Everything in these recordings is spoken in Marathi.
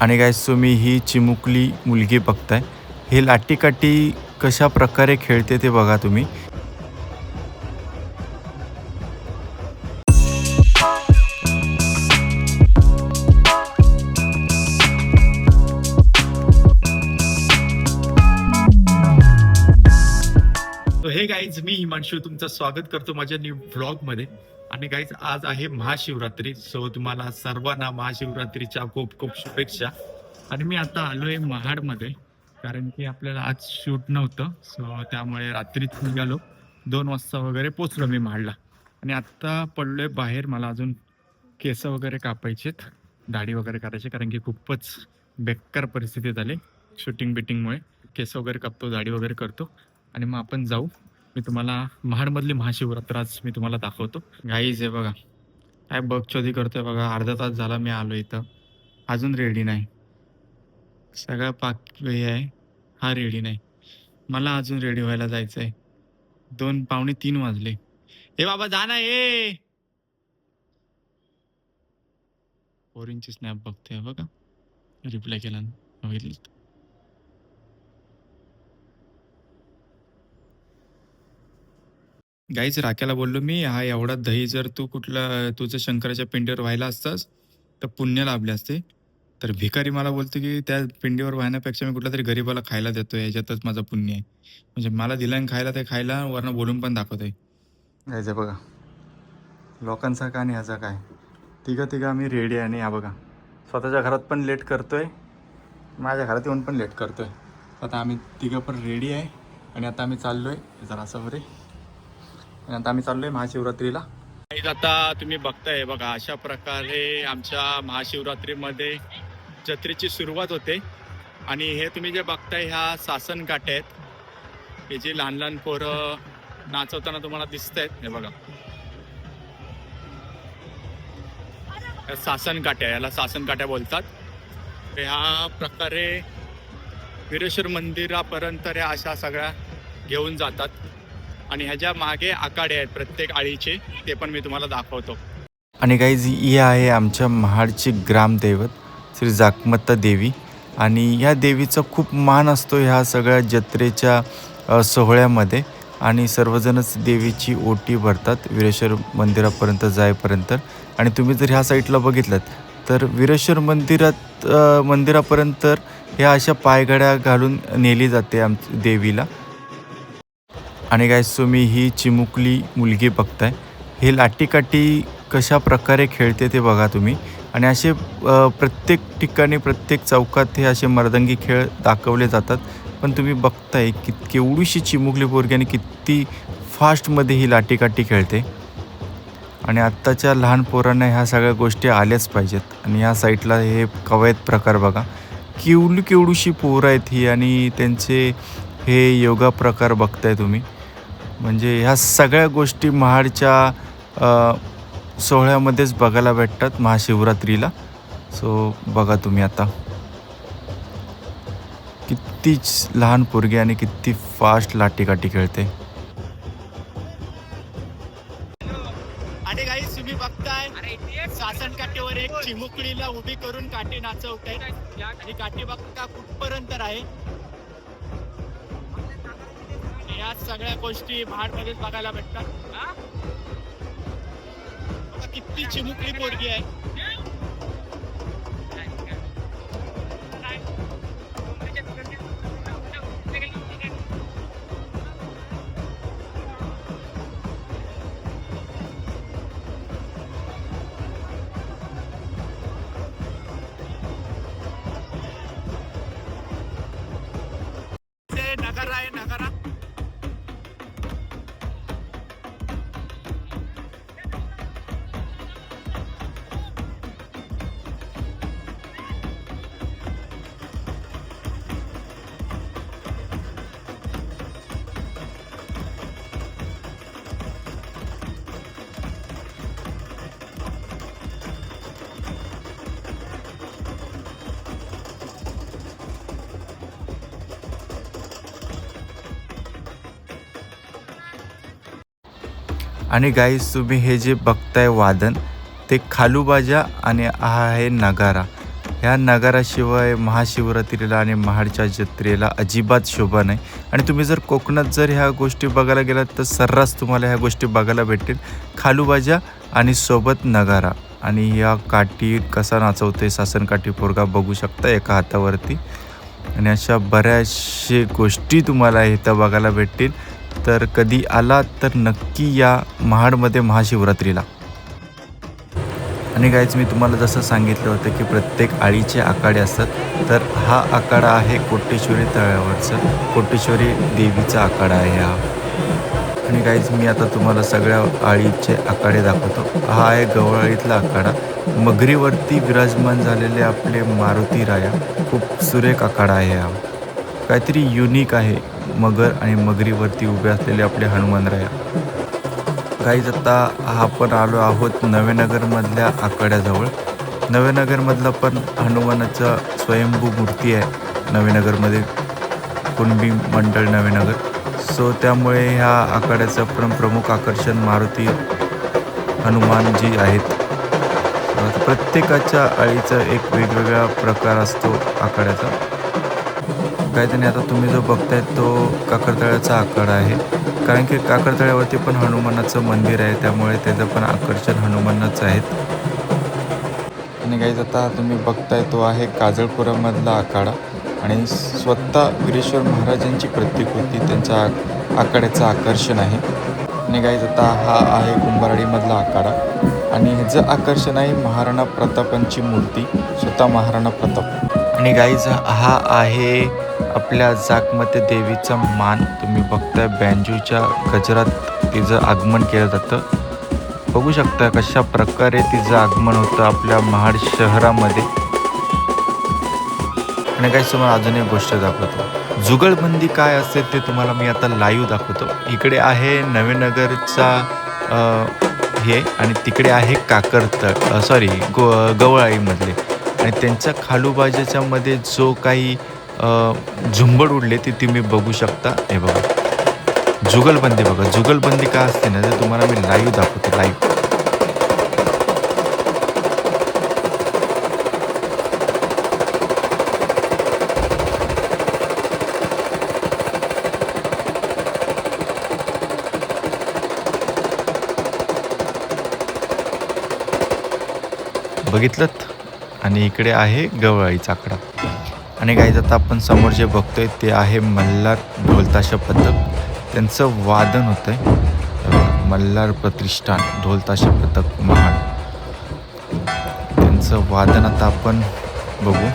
आणि काय तुम्ही ही चिमुकली मुलगी बघताय. हे लाटीकाठी कशा प्रकारे खेळते ते बघा तुम्ही. गाईज तुमचं स्वागत करतो माझ्या न्यू ब्लॉगमध्ये आणि गाईज आज आहे महाशिवरात्री सो तुम्हाला सर्वांना महाशिवरात्रीच्या खूप खूप शुभेच्छा. आणि मी आता आलोय महाडमध्ये कारण की आपल्याला आज शूट नव्हतं सो त्यामुळे रात्रीच निघालो. दोन वाजता वगैरे पोचलो मी महाडला. आणि आत्ता पडलोय बाहेर मला अजून केस वगैरे कापायचेत दाढी वगैरे करायची कारण की खूपच बेकार परिस्थिती झाली शूटिंग बिटिंगमुळे केस वगैरे कापतो दाढी वगैरे करतो. आणि मग आपण जाऊ. मी तुम्हाला महाडमधली महाशिवरात्र आज मी तुम्हाला दाखवतो. गाईज आहे बघा. काय बघ चोधी करतोय बघा. अर्धा तास झाला मी आलो इथं. अजून रेडी नाही. सगळा पाक हे आहे. हा रेडी नाही. मला अजून रेडी व्हायला जायचं आहे दोन पावणे तीन वाजले. ए बाबा जा ना ए! पोरींची स्नॅप बघतोय बघा. रिप्लाय केला बघितलं. गाईच राख्याला बोललो मी हा एवढा दही जर तू कुठला तुझं शंकराच्या पिंडीवर व्हायला असतास तर पुण्य लाभले असते. तर भिकारी मला बोलतो की त्या पिंडीवर वाहण्यापेक्षा मी कुठल्या तरी गरीबाला खायला देतोय याच्यातच माझं पुण्य आहे. म्हणजे मला दिलं खायला ते खायला वरनं बोलून पण दाखवतोय. यायचं बघा. लोकांचा का आणि ह्याचा काय? तिघं तिघं आम्ही रेडी आहे आणि हा बघा. स्वतःच्या घरात पण लेट करतोय माझ्या घरात येऊन पण लेट करतोय. आता आम्ही तिघं पण रेडी आहे आणि आता आम्ही चाललोय. जरा असं बरे आता आम्ही चाललोय महाशिवरात्रीला. आता तुम्ही बघताय बघा अशा प्रकारे आमच्या महाशिवरात्रीमध्ये जत्रेची सुरुवात होते. आणि हे तुम्ही जे बघताय ह्या सासन काट्या आहेत. हे जे लहान लहान पोरं नाचवताना तुम्हाला दिसत आहेत हे बघा. या सासन काट्या याला सासन काट्या बोलतात. तर ह्या प्रकारे वीरेश्वर मंदिरापर्यंत या अशा सगळ्या घेऊन जातात. आणि ह्याच्या मागे आकाडे आहेत प्रत्येक आळीचे ते पण मी तुम्हाला दाखवतो. आणि गाईज ही आहे आमच्या महाडची ग्रामदैवत श्री जाकमत्ता देवी. आणि ह्या देवीचा खूप मान असतो ह्या सगळ्या जत्रेच्या सोहळ्यामध्ये. आणि सर्वजणच देवीची ओटी भरतात वीरेश्वर मंदिरापर्यंत जाईपर्यंत. आणि तुम्ही जर ह्या साईडला बघितलं तर वीरेश्वर मंदिरात मंदिरापर्यंत ह्या अशा पायघड्या घालून नेली जाते आम देवीला. आणि काय सो मी ही चिमुकली मुलगी बघताय. हे लाटीकाठी कशा प्रकारे खेळते ते बघा तुम्ही. आणि असे प्रत्येक ठिकाणी प्रत्येक चौकात हे असे मर्दंगी खेळ दाखवले जातात. पण तुम्ही बघताय की केवढीशी चिमुकली पोरगी आणि किती फास्टमध्ये ही लाटीकाठी खेळते. आणि आत्ताच्या लहान पोरांना ह्या सगळ्या गोष्टी आल्याच पाहिजेत. आणि ह्या साईटला हे कवायत प्रकार बघा. केवढी केवढीशी पोरं आहेत ही आणि त्यांचे हे योगा प्रकार बघताय तुम्ही. म्हणजे ह्या सगळ्या गोष्टी महाडच्या सोहळ्यामध्येच बघायला भेटतात महाशिवरात्रीला. सो बघा तुम्ही आता. कितीच लहान पोरगी आणि किती फास्ट लाटीकाठी खेळते. बघताय सासन काठीवर एक चिमुकलीला उभी करून काठी नाचवत आणि काठी गोष्टी महाडमध्येच बघायला भेटतात. बघा किती चिमुकली पोरगी आहे. नगारा आहे आणि गाईज तुम्ही हे जे बघताय वादन ते खालूबाजा आणि हा आहे नगारा. ह्या नगाराशिवाय महाशिवरात्रीला आणि महाडच्या जत्रेला अजिबात शोभा नाही. आणि तुम्ही जर कोकणात जर ह्या गोष्टी बघायला गेलात तर सर्रास तुम्हाला ह्या गोष्टी बघायला भेटतील. खालूबाजा आणि सोबत नगारा. आणि या काठी कसा नाचवते सासन काठी पोरगा बघू शकता एका हातावरती. आणि अशा बऱ्याचशे गोष्टी तुम्हाला इथं बघायला भेटतील. तर कधी आलात तर नक्की या महाडमध्ये महाशिवरात्रीला. आणि गायच मी तुम्हाला जसं सांगितलं होतं की प्रत्येक आळीचे आखाडे असतात तर हा आखाडा आहे कोटेश्वरी तळ्यावरचं. कोटेश्वरी देवीचा आखाडा आहे हा. आणि गायच मी आता तुम्हाला सगळ्या आळीचे आखाडे दाखवतो. हा आहे गवळाळीतला आखाडा. मगरीवरती विराजमान झालेले आपले मारुती राया. खूप सुरेख आखाडा आहे हा. काहीतरी युनिक आहे. मगर आणि मगरीवरती उभे असलेले आपले हनुमान राया. गाईज आता आपण आलो आहोत नवेनगरमधल्या आकड्याजवळ नवेनगरमधलं पण हनुमानाचं स्वयंभू मूर्ती आहे नवेनगरमध्ये कुणबी मंडळ नवेनगर सो त्यामुळे ह्या आखाड्याचं पण प्रमुख आकर्षण मारुती हनुमानजी आहेत. प्रत्येकाच्या आईचा एक वेगवेगळा प्रकार असतो आखाड्याचा. काहीतरी आता तुम्ही जो बघताय तो काकरतळ्याचा आखाडा आहे. कारण की काकरतळ्यावरती पण हनुमानाचं मंदिर आहे त्यामुळे त्याचं पण आकर्षण हनुमानच आहेत. आणि काही आता तुम्ही बघताय तो आहे काजळपुरामधला आखाडा. आणि स्वतः वीरेश्वर महाराजांची प्रतिकृती त्यांच्या आ- आखाड्याचं आकर्षण आहे. आणि काही आता हा आहे कुंभारडीमधला आखाडा. आणि ह्याचं आकर्षण आहे महाराणा प्रतापांची मूर्ती स्वतः महाराणा प्रताप. आणि गाईज हा आहे आपल्या जाकमध्ये देवीचा मान तुम्ही बघताय. बँजूच्या गजरात तिचं आगमन केलं जातं. बघू शकता कशा प्रकारे तिचं आगमन होतं आपल्या महाड शहरामध्ये. आणि काही तुम्हाला अजून एक गोष्ट दाखवतो. जुगलबंदी काय असते ते तुम्हाला मी आता लाईव्ह दाखवतो. इकडे आहे नवीनगरचा हे आणि तिकडे आहे काकरतळ सॉरी गो गवळाईमधले. आणि त्यांच्या खालूबाजाच्यामध्ये जो काही झुंबड उडले ती तुम्ही बघू शकता. हे बघा. जुगलबंदी बघा. जुगलबंदी काय असते ना ते तुम्हाला मी लाईव्ह दाखवतो लाईव्ह बघितलं आणि इकडे आहे गवळाईचा आकडा आणि काही आता आपण समोर जे बघतोय ते आहे मल्हार ढोलताशा पथक. त्यांचं वादन होतं आहे मल्हार प्रतिष्ठान ढोलताशा पथक महाड त्यांचं वादन आता आपण बघू.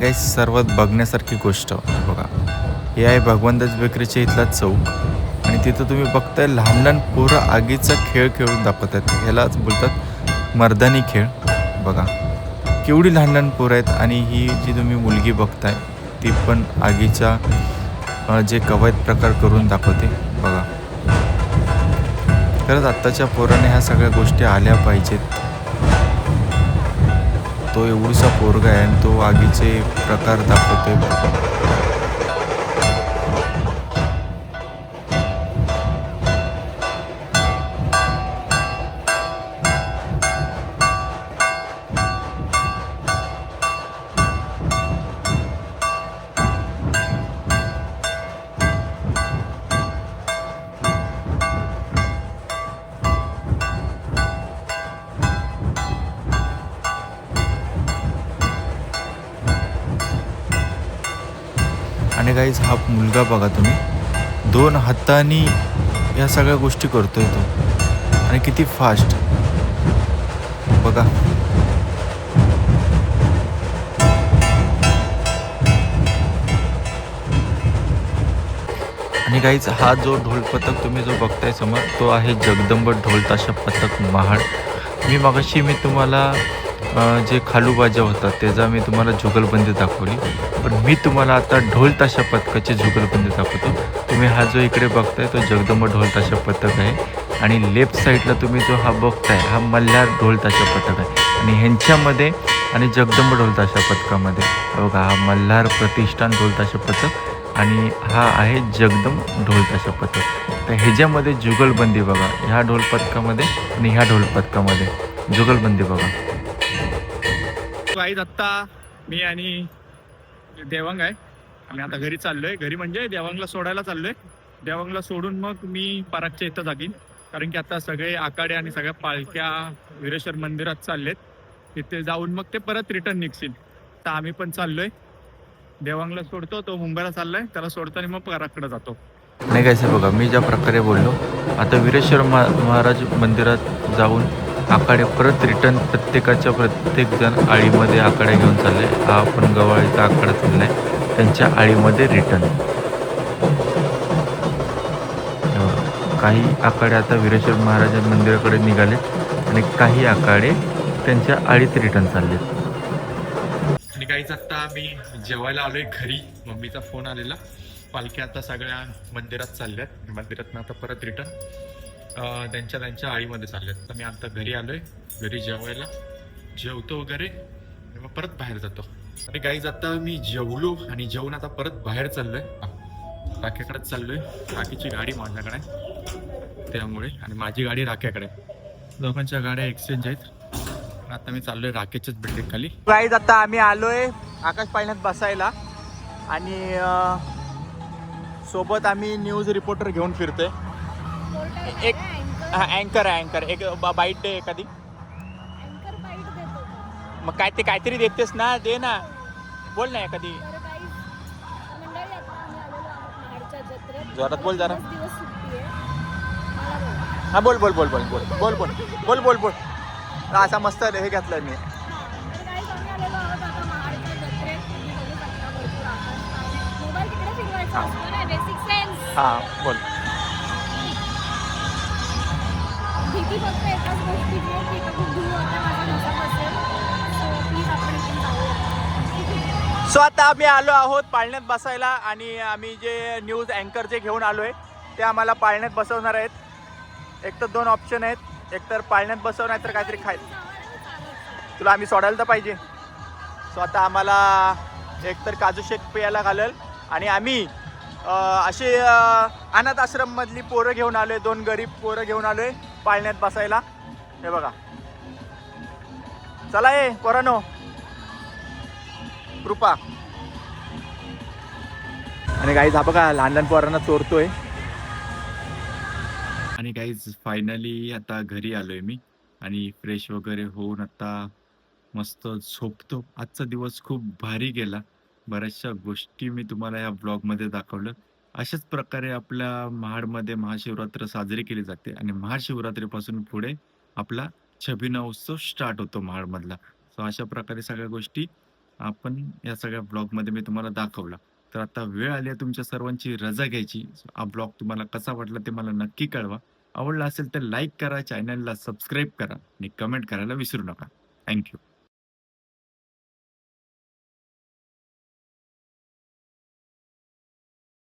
काही सर्वात बघण्यासारखी गोष्ट बघा. हे आहे भगवंतच बेकरीच्या इथला चौक. आणि तिथं तुम्ही बघताय लहान लहान पोरं आगीचा खेळ खेळून दाखवतात. ह्यालाच बोलतात मर्दानी खेळ. बघा. केवढी लहान लहान पोरं आहेत आणि ही जी तुम्ही मुलगी बघताय ती पण आगीचा जे कवायत प्रकार करून दाखवते. बघा. खरंच आत्ताच्या पोराने ह्या सगळ्या गोष्टी आल्या पाहिजेत. तो एवढीसा पोरगा आहे आणि तो आगीचे प्रकार दाखवतोय आणि काहीच हा मुलगा बघा तुम्ही. दोन हातांनी या सगळ्या गोष्टी करतोय तो. आणि किती फास्ट बघा. आणि काहीच हा जो ढोल पथक तुम्ही जो बघताय समोर तो आहे जगदंब ढोल ताशा पथक महाड. मी मगाशी मी तुम्हाला जे खालूबाजा होता त्याचा मी तुम्हाला जुगलबंदी दाखवली. पण मी तुम्हाला आता ढोल ताशा पथकाची जुगलबंदी दाखवतो. तुम्ही हा जो इकडे बघताय तो जगदंब ढोल ताशा पथक आहे. आणि लेफ्ट साईडला तुम्ही जो हा बघताय हा मल्हार ढोल ताशा पथक आहे. आणि ह्यांच्यामध्ये आणि जगदंब ढोल ताशा पथकामध्ये बघा हा मल्हार प्रतिष्ठान ढोल ताशा पथक आणि हा आहे जगदंब ढोल ताशा पथक. तर ह्याच्यामध्ये जुगलबंदी बघा ह्या ढोल पथकामध्ये आणि ह्या ढोल पथकामध्ये. जुगलबंदी बघा. साई आत्ता मी आणि देवांग आहे. आम्ही आता घरी चाललोय. घरी म्हणजे देवांगला सोडायला चाललोय. देवांगला सोडून मग मी परागच्या इथं जागीन. कारण की आता सगळे आकाडे आणि सगळ्या पालख्या विरेश्वर मंदिरात चाललेत. तिथे जाऊन मग ते परत रिटर्न निघतील तर आम्ही पण चाललोय. देवांगला सोडतो तो मुंबईला चाललाय. त्याला सोडतो आणि मग परागकडे जातो. नाही काय बघा. मी ज्या प्रकारे बोललो आता वीरेश्वर महाराज मंदिरात जाऊन आखाडे परत रिटर्न प्रत्येकाच्या प्रत्येक जण आळीमध्ये आकडे घेऊन चालले. हा आपण गवाळीचा आकडा चाललाय. त्यांच्या आळीमध्ये रिटर्न काही आखाडे आता वीरेश्वर महाराज मंदिराकडे निघाले आणि काही आखाडे त्यांच्या आळीत रिटर्न चाललेत आणि काहीच आता मी जेवायला आलोय घरी. मम्मीचा फोन आलेला. पालख्या आता सगळ्या मंदिरात चालल्यात. मंदिरात आता परत रिटर्न त्यांच्या त्यांच्या आळीमध्ये चालले तर मी आता घरी आलोय. घरी जेवायला. जेवतो वगैरे. मग परत बाहेर जातो. आणि गाईज आता मी जेवलो आणि जेवून आता परत बाहेर चाललोय. राख्याकडेच चाललोय. राखीची गाडी माझ्याकडे त्यामुळे. आणि माझी गाडी राख्याकडे दोघांच्या गाड्या एक्सचेंज आहेत. आता मी चाललोय राखेच्याच बिल्डिंग खाली. गाईज आता आम्ही आलोय आकाश पाळण्यात बसायला. आणि सोबत आम्ही न्यूज रिपोर्टर घेऊन फिरतोय. एक अँकर आहे अँकर एक बाईट दे एखादी? मग काय ते काहीतरी देतेस ना दे ना. बोल ना एखादी. जोरात बोल जरा. बोल. हा बोल बोल बोल बोल बोल बोल बोल बोल बोल बोल. असा मस्त हे घेतलंय मी. तर काही भीती फक्त एकाच गोष्टीची आहे की इथं खूप धूळ होते माझा घसा बसेल. सो प्लीज आपण इथून जाऊया. सो आता आम्ही आलो आहोत पाळण्यात बसायला आणि आम्ही जे न्यूज अँकर जे घेऊन आलोय ते आम्हाला पाळण्यात बसवणार आहेत. एक तर दोन ऑप्शन आहेत. एक तर पाळण्यात बसवणार तर काहीतरी खाय तुला आम्ही सोडायला तर पाहिजे. सो आता आम्हाला एक तर काजू शेक प्यायला घालेल आणि आम्ही असे अनाथ आश्रममधली पोरं घेऊन आलोय दोन गरीब पोरं घेऊन आलोय. पाळण्यात बसायला. हे बघा. चला ये पोरानो. कृपा. आणि गाईज हा बघा लहान लहान पोरांना चोरतोय. आणि गाईज फायनली आता घरी आलोय मी. आणि फ्रेश वगैरे होऊन आता मस्त झोपतो. आजचा दिवस खूप भारी गेला. बऱ्याचशा गोष्टी मी तुम्हाला या ब्लॉगमध्ये दाखवलं. अशाच प्रकारे आपल्या महाडमध्ये महाशिवरात्र साजरी केली जाते आणि महाशिवरात्रीपासून पुढे आपला छबिना उत्सव स्टार्ट होतो महाडमधला. सो अशा प्रकारे सगळ्या गोष्टी आपण या सगळ्या ब्लॉगमध्ये मी तुम्हाला दाखवला. तर आता वेळ आली आहे तुमच्या सर्वांची रजा घ्यायची. हा ब्लॉग तुम्हाला कसा वाटला ते मला नक्की कळवा. आवडला असेल तर लाईक करा चॅनलला सबस्क्राईब करा आणि कमेंट करायला विसरू नका. थँक्यू